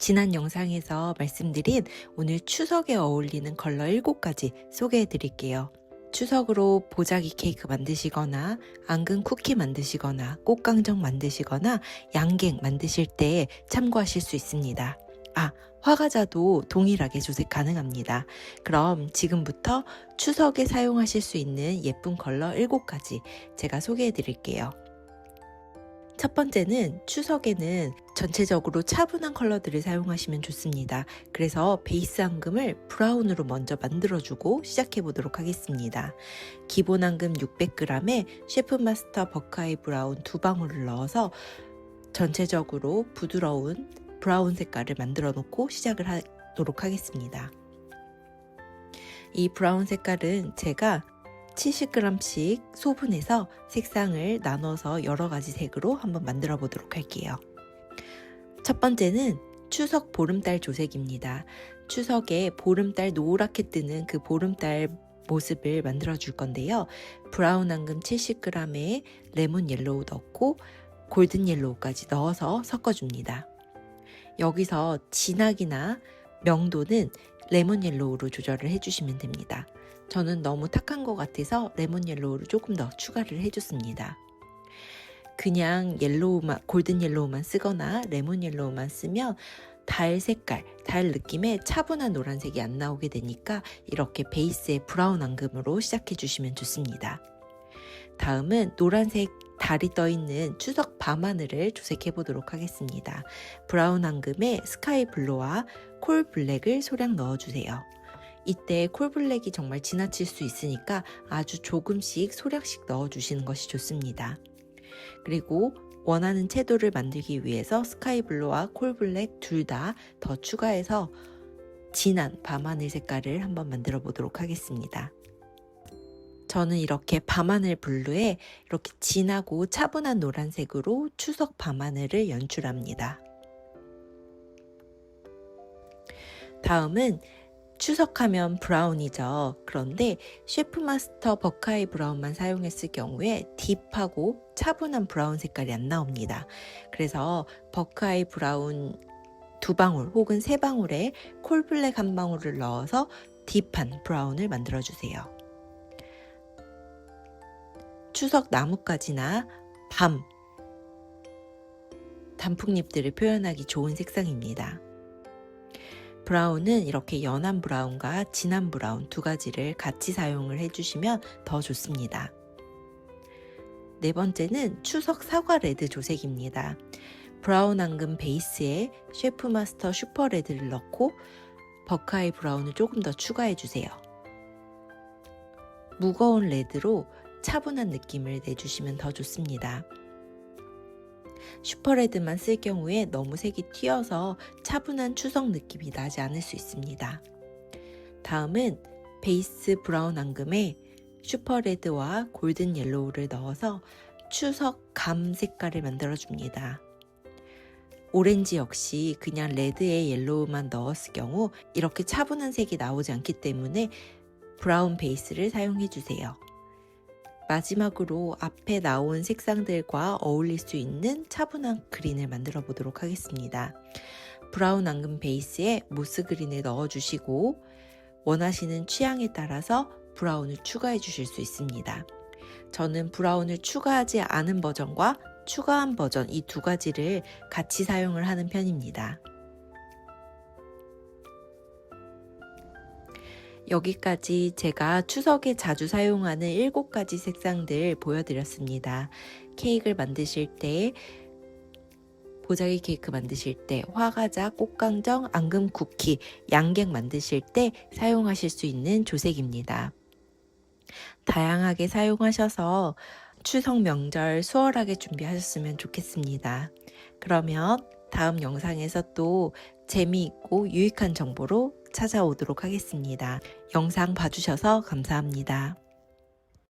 지난 영상에서 말씀드린 오늘 추석에 어울리는 컬러 7가지 소개해 드릴게요. 추석으로 보자기 케이크 만드시거나 앙금 쿠키 만드시거나 꽃강정 만드시거나 양갱 만드실 때 참고하실 수 있습니다. 아, 화과자도 동일하게 조색 가능합니다. 그럼 지금부터 추석에 사용하실 수 있는 예쁜 컬러 7가지 제가 소개해 드릴게요. 첫 번째는 추석에는 전체적으로 차분한 컬러들을 사용하시면 좋습니다. 그래서 베이스 앙금을 브라운으로 먼저 만들어주고 시작해 보도록 하겠습니다. 기본 앙금 600g에 셰프 마스터 버카이 브라운 두 방울을 넣어서 전체적으로 부드러운 브라운 색깔을 만들어 놓고 시작을 하도록 하겠습니다. 이 브라운 색깔은 제가 70g씩 소분해서 색상을 나눠서 여러 가지 색으로 한번 만들어 보도록 할게요. 첫 번째는 추석 보름달 조색입니다. 추석에 보름달 노랗게 뜨는 그 보름달 모습을 만들어 줄 건데요. 브라운 앙금 70g에 레몬 옐로우 넣고 골든 옐로우까지 넣어서 섞어 줍니다. 여기서 진하기나 명도는 레몬 옐로우로 조절을 해주시면 됩니다. 저는 너무 탁한 것 같아서 레몬 옐로우를 조금 더 추가를 해줬습니다. 그냥 옐로우만, 골든 옐로우만 쓰거나 레몬 옐로우만 쓰면 달 색깔, 달 느낌의 차분한 노란색이 안 나오게 되니까 이렇게 베이스에 브라운 앙금으로 시작해 주시면 좋습니다. 다음은 노란색 달이 떠 있는 추석 밤하늘을 조색해 보도록 하겠습니다. 브라운 앙금에 스카이 블루와 콜 블랙을 소량 넣어 주세요. 이때 콜블랙이 정말 지나칠 수 있으니까 아주 조금씩 소량씩 넣어 주시는 것이 좋습니다. 그리고 원하는 채도를 만들기 위해서 스카이블루와 콜블랙 둘 다 더 추가해서 진한 밤하늘 색깔을 한번 만들어 보도록 하겠습니다. 저는 이렇게 밤하늘 블루에 이렇게 진하고 차분한 노란색으로 추석 밤하늘을 연출합니다. 다음은 추석하면 브라운이죠. 그런데 셰프 마스터 버카이 브라운만 사용했을 경우에 딥하고 차분한 브라운 색깔이 안 나옵니다. 그래서 버카이 브라운 두 방울 혹은 세 방울에 콜블랙 한 방울을 넣어서 딥한 브라운을 만들어 주세요. 추석 나뭇가지나 밤 단풍잎들을 표현하기 좋은 색상입니다. 브라운은 이렇게 연한 브라운과 진한 브라운 두 가지를 같이 사용을 해주시면 더 좋습니다. 네 번째는 추석 사과 레드 조색입니다. 브라운 앙금 베이스에 셰프 마스터 슈퍼 레드를 넣고 버카이 브라운을 조금 더 추가해 주세요. 무거운 레드로 차분한 느낌을 내주시면 더 좋습니다. 슈퍼레드만 쓸 경우에 너무 색이 튀어서 차분한 추석 느낌이 나지 않을 수 있습니다. 다음은 베이스 브라운 앙금에 슈퍼레드와 골든 옐로우를 넣어서 추석 감 색깔을 만들어줍니다. 오렌지 역시 그냥 레드에 옐로우만 넣었을 경우 이렇게 차분한 색이 나오지 않기 때문에 브라운 베이스를 사용해 주세요. 마지막으로 앞에 나온 색상들과 어울릴 수 있는 차분한 그린을 만들어 보도록 하겠습니다. 브라운 앙금 베이스에 모스 그린을 넣어 주시고 원하시는 취향에 따라서 브라운을 추가해 주실 수 있습니다. 저는 브라운을 추가하지 않은 버전과 추가한 버전 이 두 가지를 같이 사용을 하는 편입니다. 여기까지 제가 추석에 자주 사용하는 7가지 색상들 보여드렸습니다. 케이크를 만드실 때, 보자기 케이크 만드실 때, 화과자, 꽃강정, 앙금 쿠키, 양갱 만드실 때 사용하실 수 있는 조색입니다. 다양하게 사용하셔서 추석 명절 수월하게 준비하셨으면 좋겠습니다. 그러면 다음 영상에서 또 재미있고 유익한 정보로 찾아오도록 하겠습니다. 영상 봐주셔서 감사합니다.